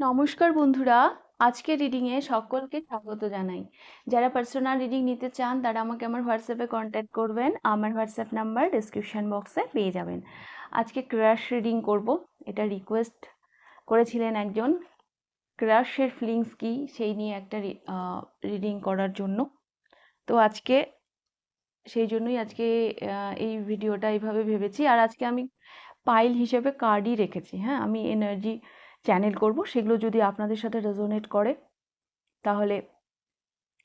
নমস্কার বন্ধুরা, আজকের রিডিংয়ে সকলকে স্বাগত জানাই। যারা পার্সোনাল রিডিং নিতে চান, তারা আমাকে আমার হোয়াটসঅ্যাপে কন্ট্যাক্ট করবেন। আমার হোয়াটসঅ্যাপ নাম্বার ডিসক্রিপশান বক্সে পেয়ে যাবেন। আজকে ক্রাশ রিডিং করব। এটা রিকোয়েস্ট করেছিলেন একজন। ক্রাশের ফিলিংস কী, সেই নিয়ে একটা রিডিং করার জন্য। তো আজকে, সেই জন্যই আজকে এই ভিডিওটা এইভাবে ভেবেছি। আর আজকে আমি পাইল হিসেবে কার্ডই রেখেছি হ্যাঁ? আমি এনার্জি চ্যানেল করব, সেগুলো যদি আপনাদের সাথে রেজোনেট করে, তাহলে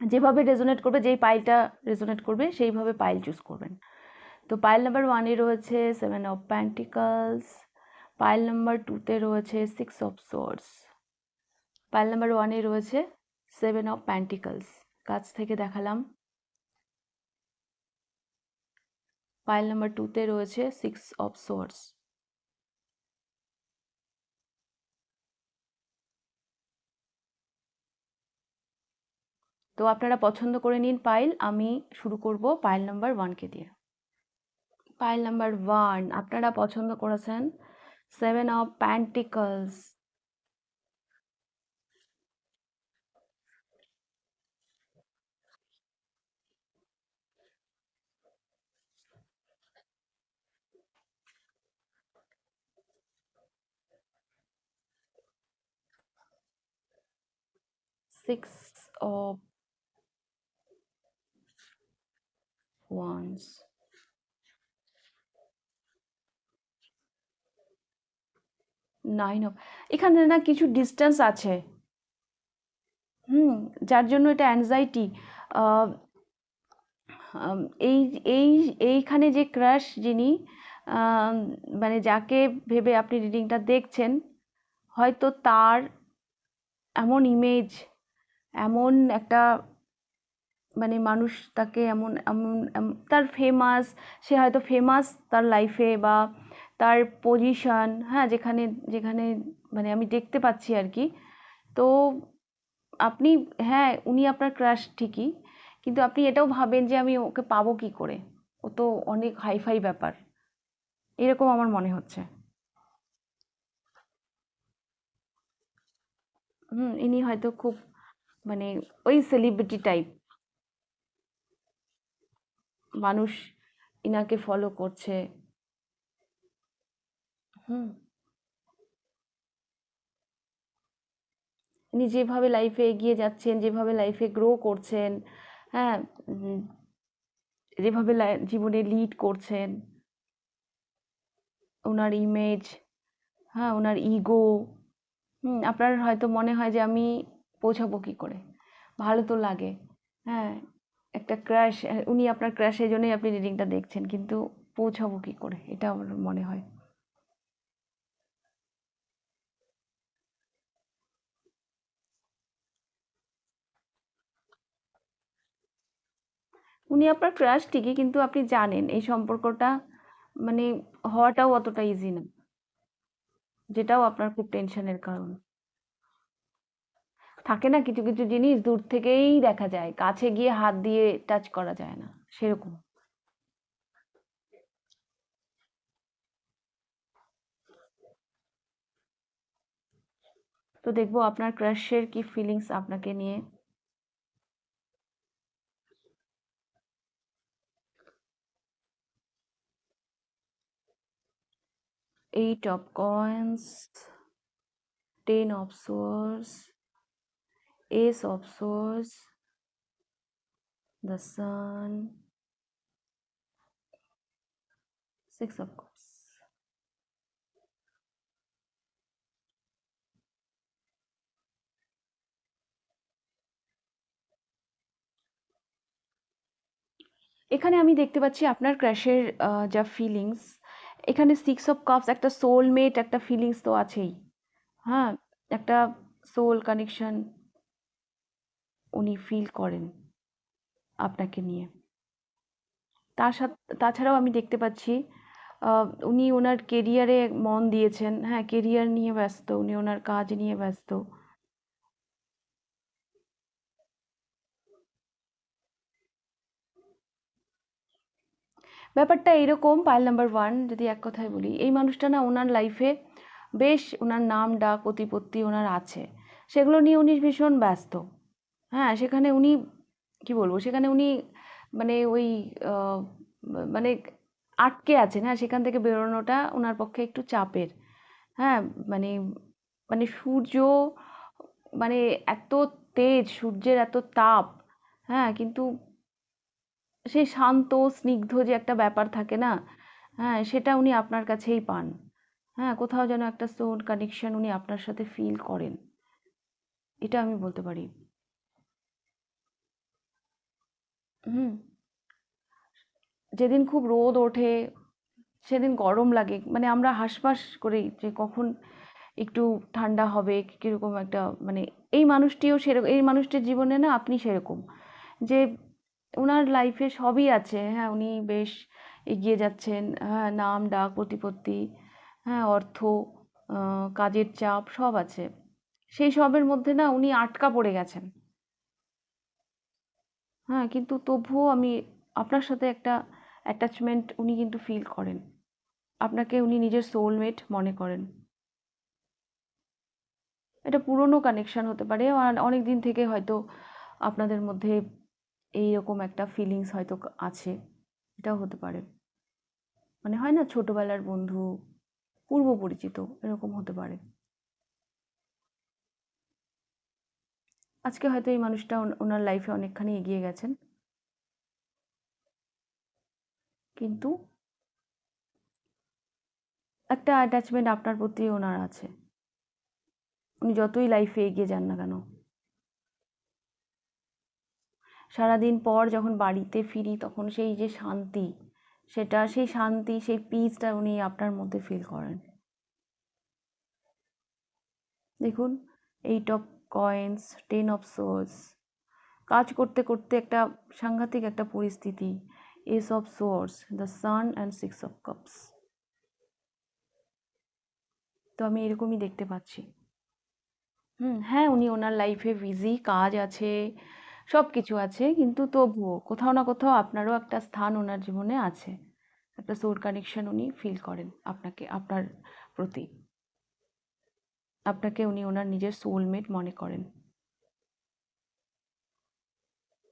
যেভাবে রেজোনেট করবে, যেই পাইলটা রেজোনেট করবে, সেইভাবে পাইল চুজ করবেন। তো পাইল নাম্বার ওয়ানে রয়েছে seven of particles pile number টুতে রয়েছে six of swords pile number ওয়ানে রয়েছে সেভেন অফ প্যান্টিকালস কাছ থেকে দেখালাম। পাইল নাম্বার টুতে রয়েছে সিক্স অফ সোর্স তো আপনারা পছন্দ করে নিন পাইল, আমি শুরু করব পাইল নাম্বার ওয়ানকে দিয়ে। পাইল নাম্বার ওয়ান আপনারা পছন্দ করেছেন seven of pentacles six of wands nine of এখানে না কিছু ডিস্টেন্স আছে। হুম, যার জন্য এটা অ্যাংজাইটি এই এই, এইখানে যে ক্রাশ যিনি মানে যাকে ভেবে আপনি রিডিংটা দেখছেন, হয়তো তার এমন ইমেজ এমন একটা মানে মানুষ তাকে এমন এমন তার ফেমাস সে হয়তো ফেমাস তার লাইফে বা তার পজিশন হ্যাঁ যেখানে যেখানে মানে আমি দেখতে পাচ্ছি আর কি। তো আপনি হ্যাঁ উনি আপনার ক্রাশ ঠিকই, কিন্তু আপনি এটাও ভাবেন যে আমি ওকে পাবো কি করে? ও তো অনেক হাইফাই ব্যাপার। এরকম আমার মনে হচ্ছে। হুম, ইনি হয়তো খুব মানে ওই সেলিব্রিটি টাইপ মানুষ ইনাকে ফলো করছে। হুম। ইনি যেভাবে লাইফে এগিয়ে যাচ্ছেন, যেভাবে লাইফে গ্রো করছেন হ্যাঁ যেভাবে জীবনে লিড করছেন ওনার ইমেজ হ্যাঁ ওনার ইগো হুম, আপনার হয়তো মনে হয় যে আমি পৌঁছাবো কী করে? ভালো তো লাগে হ্যাঁ। একটা ক্র্যাশ উনি আপনার ক্র্যাশ এই জন্যই আপনি রিডিংটা দেখছেন, কিন্তু পৌঁছাবো কী করে? এটা আমার মনে হয়। উনি আপনার ক্রাশ ঠিকই, কিন্তু আপনি জানেন এই সম্পর্কটা মানে হওয়াটাও অতটা ইজি না, যেটাও আপনার খুব টেনশনের কারণ। থাকে না কিছু কিছু জিনিস দূর থেকেই দেখা যায়। কাছে গিয়ে হাত দিয়ে টাচ করা যায় না, সেরকম। তো দেখব আপনার ক্রাশের কি ফিলিংস আপনাকে নিয়ে। Eight of coins, ten of swords ace of swords the sun. Six of cups. এখানে আমি দেখতে পাচ্ছি আপনার ক্র্যাশের যা ফিলিংস এখানে সিক্স অফ কাপস একটা সোলমেট একটা ফিলিংস তো আছেই। হ্যাঁ একটা সোল কানেকশন উনি ফিল করেন আপনাকে নিয়ে। তার সাথে, তাছাড়াও আমি দেখতে পাচ্ছি উনি ওনার কেরিয়ারে মন দিয়েছেন। হ্যাঁ কেরিয়ার নিয়ে ব্যস্ত, উনি ওনার কাজ নিয়ে ব্যস্ত। ব্যাপারটা এরকম পাইল নাম্বার ওয়ান যদি এক কথায় বলি, এই মানুষটা না ওনার লাইফে বেশ, ওনার নাম, ডাক প্রতিপত্তি ওনার আছে। সেগুলো নিয়ে উনি ভীষণ ব্যস্ত। হ্যাঁ সেখানে উনি, কি বলব? সেখানে উনি মানে ওই মানে আটকে আছেন। হ্যাঁ সেখান থেকে বেরোনোটা ওনার পক্ষে একটু চাপের। হ্যাঁ মানে মানে সূর্য মানে এত তেজ, সূর্যের এত তাপ। হ্যাঁ কিন্তু সেই শান্ত, স্নিগ্ধ যে একটা ব্যাপার থাকে না হ্যাঁ সেটা উনি আপনার কাছেই পান। হ্যাঁ কোথাও যেন একটা সোল কানেকশন উনি আপনার সাথে ফিল করেন। এটা আমি বলতে পারি। হুম। যেদিন খুব রোদ ওঠে, সেদিন গরম লাগে। মানে আমরা হাসফাস করি যে কখন একটু ঠান্ডা হবে, কীরকম একটা মানে এই মানুষটিও সেরকম, এই মানুষটির জীবনে না আপনি সেরকম। যে ওনার লাইফে সবই আছে। হ্যাঁ উনি বেশ এগিয়ে যাচ্ছেন। হ্যাঁ নাম, ডাক, প্রতিপত্তি হ্যাঁ অর্থ কাজের চাপ সব আছে। সেই সবের মধ্যে না উনি আটকা পড়ে গেছেন। হ্যাঁ কিন্তু তবুও আমি আপনার সাথে একটা অ্যাটাচমেন্ট উনি কিন্তু ফিল করেন। আপনাকে উনি নিজের সোলমেট মনে করেন। এটা পুরনো কানেকশন হতে পারে অনেক দিন থেকে হয়তো আপনাদের মধ্যে এইরকম একটা ফিলিংস হয়তো আছে। এটাও হতে পারে। মানে হয় না ছোটোবেলার বন্ধু পূর্ব পরিচিত এরকম হতে পারে। আজকে হয়তো এই মানুষটা ওনার লাইফে অনেকখানি এগিয়ে গেছেন। কিন্তু একটা অ্যাটাচমেন্ট আপনার প্রতি ওনার আছে। উনি যতই লাইফে এগিয়ে যান না কেন। সারাদিন পর যখন বাড়িতে ফিরি তখন সেই যে শান্তি, সেটা, সেই শান্তি, সেই পিসটা উনি আপনার মধ্যে ফিল করেন। দেখুন eight of coins ten of swords কাজ করতে করতে একটা সাংঘাতিক একটা পরিস্থিতি। Ace of swords the sun and six of cups তো আমি এরকমই দেখতে পাচ্ছি। হুম হ্যাঁ উনি ওনার লাইফে বিজি কাজ আছে সব কিছু আছে, কিন্তু তবুও কোথাও না কোথাও আপনারও একটা স্থান ওনার জীবনে আছে। একটা সোর কানেকশন উনি ফিল করেন আপনাকে, আপনার প্রতি। আপনাকে উনি ওনার নিজের সোলমেট মনে করেন।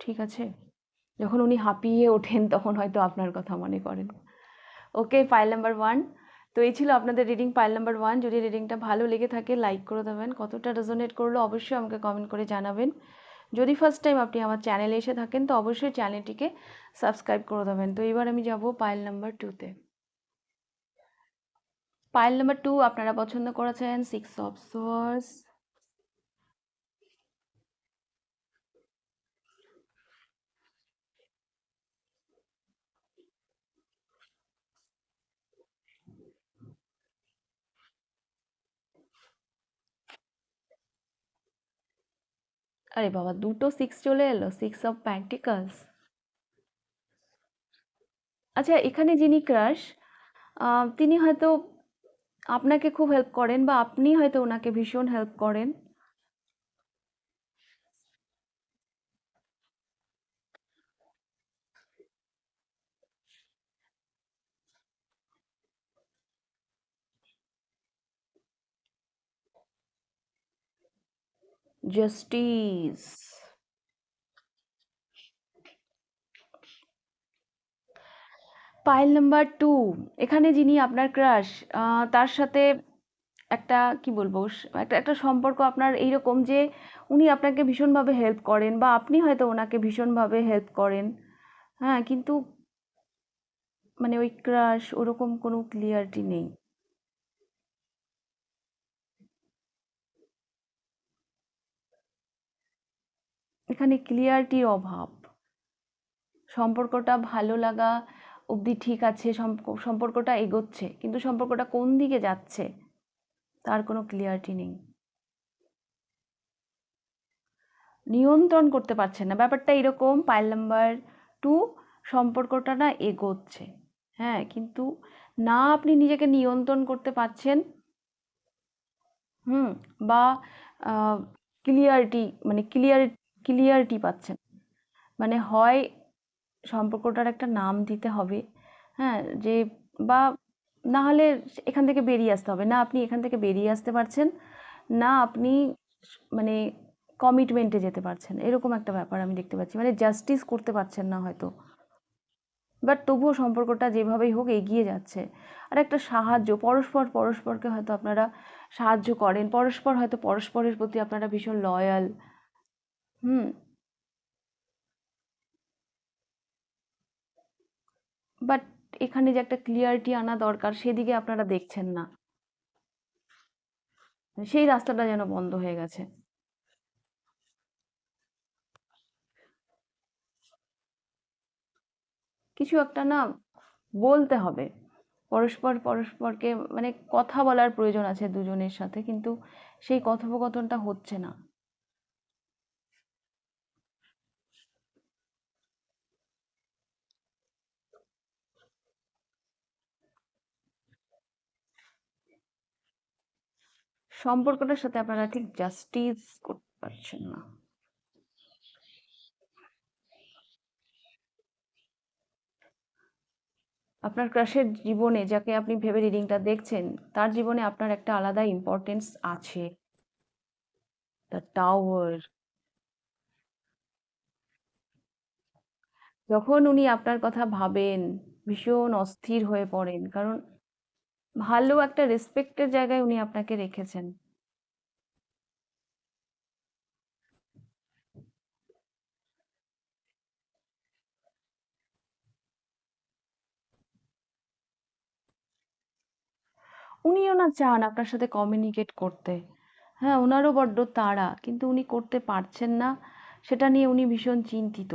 ঠিক আছে? যখন উনি হাঁপিয়ে ওঠেন, তখন হয়তো আপনার কথা মনে করেন। ওকে ফাইল নাম্বার ওয়ান তো এই ছিল আপনাদের রিডিং ফাইল নাম্বার ওয়ান যদি রিডিংটা ভালো লেগে থাকে লাইক করে দেবেন। কতটা রেজোনেট করল, অবশ্যই আমাকে কমেন্ট করে জানাবেন। যদি ফার্স্ট টাইম আপনি আমার চ্যানেলে এসে থাকেন, তো অবশ্যই চ্যানেলটিকে সাবস্ক্রাইব করে দেবেন। তো এবার আমি যাব পাইল নাম্বার টুতে পাইল নাম্বার টু আপনারা পছন্দ করেছেন সিক্স অফ সোয়ার্স আরে বাবা, দুটো সিক্স চলে এলো সিক্স অফ প্যান্টিকলস আচ্ছা এখানে যিনি ক্রাশ তিনি হয়তো আপনাকে খুব হেল্প করেন বা আপনি হয়তো ওনাকে ভীষণ হেল্প করেন। জাস্টিস পাইল নাম্বার টু এখানে যিনি আপনার ক্রাশ তার সাথে একটা, কি বলব, একটা একটা সম্পর্ক আপনার এইরকম যে উনি আপনাকে ভীষণভাবে হেল্প করেন বা আপনি হয়তো ওনাকে ভীষণভাবে হেল্প করেন। হ্যাঁ কিন্তু মানে ওই ক্রাশ ওরকম কোনো ক্লিয়ারিটি নেই। এখানে ক্লিয়ারিটির অভাব। সম্পর্কটা ভালো লাগা অবধি ঠিক আছে, সম্প- সম্পর্কটা এগোচ্ছে, কিন্তু সম্পর্কটা কোন দিকে যাচ্ছে, তার কোনো ক্লিয়ারিটি নেই। নিয়ন্ত্রণ করতে পারছেন না। ব্যাপারটা এরকম, পাইল নাম্বার টু, সম্পর্কটা না এগোচ্ছে। হ্যাঁ কিন্তু না আপনি নিজেকে নিয়ন্ত্রণ করতে পারছেন, হুম, বা ক্লিয়ারিটি মানে ক্লিয়ার ক্লিয়ারিটি পাচ্ছেন। মানে হয় সম্পর্কটার একটা নাম দিতে হবে। হ্যাঁ যে বা না হলে এখান থেকে বেরিয়ে আসতে হবে। না, আপনি এখান থেকে বেরিয়ে আসতে পারছেন, না আপনি মানে কমিটমেন্টে যেতে পারছেন। এরকম একটা ব্যাপার আমি দেখতে পাচ্ছি। মানে জাস্টিস করতে পারছেন না হয়তো। বাট তবুও সম্পর্কটা যেভাবেই হোক এগিয়ে যাচ্ছে। আর একটা সাহায্য, পরস্পর পরস্পরকে হয়তো আপনারা সাহায্য করেন। পরস্পর হয়তো পরস্পরের প্রতি আপনারা ভীষণ লয়াল হুম? বাট এখানে যে একটা ক্লিয়ারিটি আনা দরকার, সেদিকে আপনারা দেখছেন না। সেই রাস্তাটা যেন বন্ধ হয়ে গেছে। কিছু একটা না বলতে হবে। পরস্পর পরস্পরকে মানে কথা বলার প্রয়োজন আছে দুজনের সাথে, কিন্তু সেই কথোপকথনটা হচ্ছে না। সম্পর্কটার সাথে আপনারা ঠিক জাস্টিস করতে পারছেন না। আপনার ক্রাশের জীবনে যাকে আপনি ভেবে রিডিংটা দেখছেন, তার জীবনে আপনার একটা আলাদা ইম্পর্টেন্স আছে। দ্য টাওয়ার যখন উনি আপনার কথা ভাবেন, ভীষণ অস্থির হয়ে পড়েন, কারণ ভালো একটা রেসপেক্টের জায়গায় উনি আপনাকে রেখেছেন। উনিও না চান আপনার সাথে কমিউনিকেট করতে। হ্যাঁ ওনারও বড্ড তাড়া, কিন্তু উনি করতে পারছেন না। সেটা নিয়ে উনি ভীষণ চিন্তিত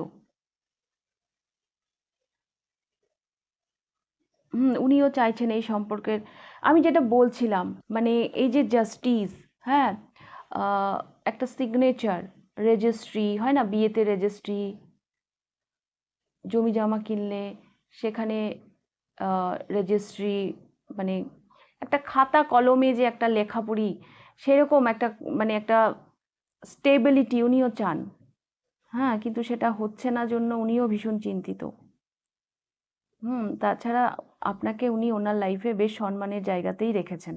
হুম উনিও চাইছেন এই সম্পর্কের। আমি যেটা বলছিলাম মানে এই যে জাস্টিস হ্যাঁ একটা সিগনেচার রেজিস্ট্রি হয় না? বিয়েতে রেজিস্ট্রি জমি জামা কিনলে সেখানে রেজিস্ট্রি মানে একটা খাতা কলমে যে একটা লেখাপড়ি, সেরকম একটা মানে একটা স্টেবিলিটি উনিও চান। হ্যাঁ কিন্তু সেটা হচ্ছে না জন্য উনিও ভীষণ চিন্তিত। হুম, তাছাড়া আপনাকে উনি ওনার লাইফে বেশ সম্মানের জায়গাতেই রেখেছেন।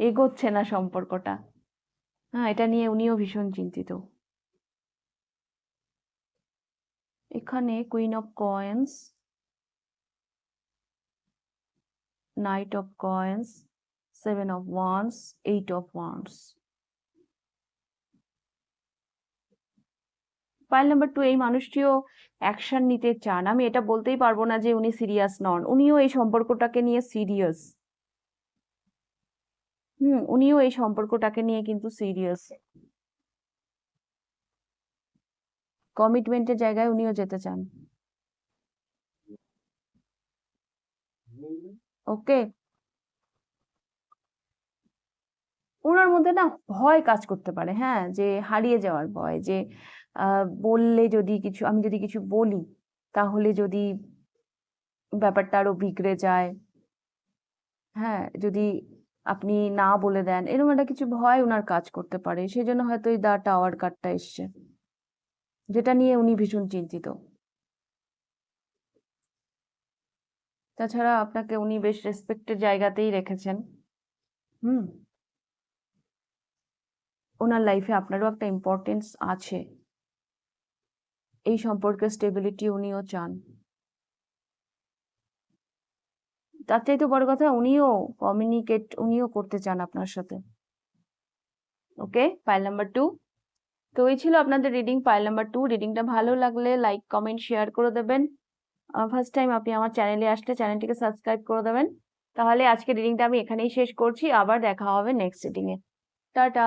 এগোচ্ছে না সম্পর্কটা। হ্যাঁ এটা নিয়ে উনিও ভীষণ চিন্তিত। এখানে queen of coins knight of coins seven of wands eight of wands pile number two এই মানুষটিও অ্যাকশন নিতে চান। আমি এটা বলতেই পারব না যে উনি সিরিয়াস নন। উনিও এই সম্পর্কটাকে নিয়ে সিরিয়াস হুম, উনিও এই সম্পর্কটাকে নিয়ে কিন্তু সিরিয়াস কমিটমেন্টের জায়গায় উনিও যেতে চান। ওকে ওনার মধ্যে না ভয় কাজ করতে পারে হ্যাঁ? যে হারিয়ে যাওয়ার ভয়, যে বললে যদি কিছু, আমি যদি কিছু বলি, তাহলে যদি ব্যাপারটা আরও বিগড়ে যায় হ্যাঁ? যদি আপনি না বলে দেন, এরকম একটা কিছু ভয় ওনার কাজ করতে পারে। সেই জন্য হয়তো এই দা টাওয়ার কার্ডটা এসছে, যেটা নিয়ে উনি ভীষণ চিন্তিত। তাছাড়া আপনাকে উনি বেশ রেসপেক্টের জায়গাতেই রেখেছেন। হুম। ওনার লাইফে আপনারও একটা ইম্পর্টেন্স আছে। এই সম্পর্কে স্টেবিলিটি উনিও চান। তার চাইতে বড় কথা উনিও কমিউনিকেট উনিও করতে চান আপনার সাথে। ওকে ফাইল নাম্বার টু তো এই ছিল আপনাদের রিডিং ফাইল নাম্বার টু রিডিংটা ভালো লাগলে লাইক কমেন্ট শেয়ার করে দেবেন। ফার্স্ট টাইম আপনি আমার চ্যানেলে আসলে চ্যানেলটিকে সাবস্ক্রাইব করে দেবেন। তাহলে আজকে রিডিংটা আমি এখানেই শেষ করছি। আবার দেখা হবে নেক্সট রিডিংয়ে টাটা!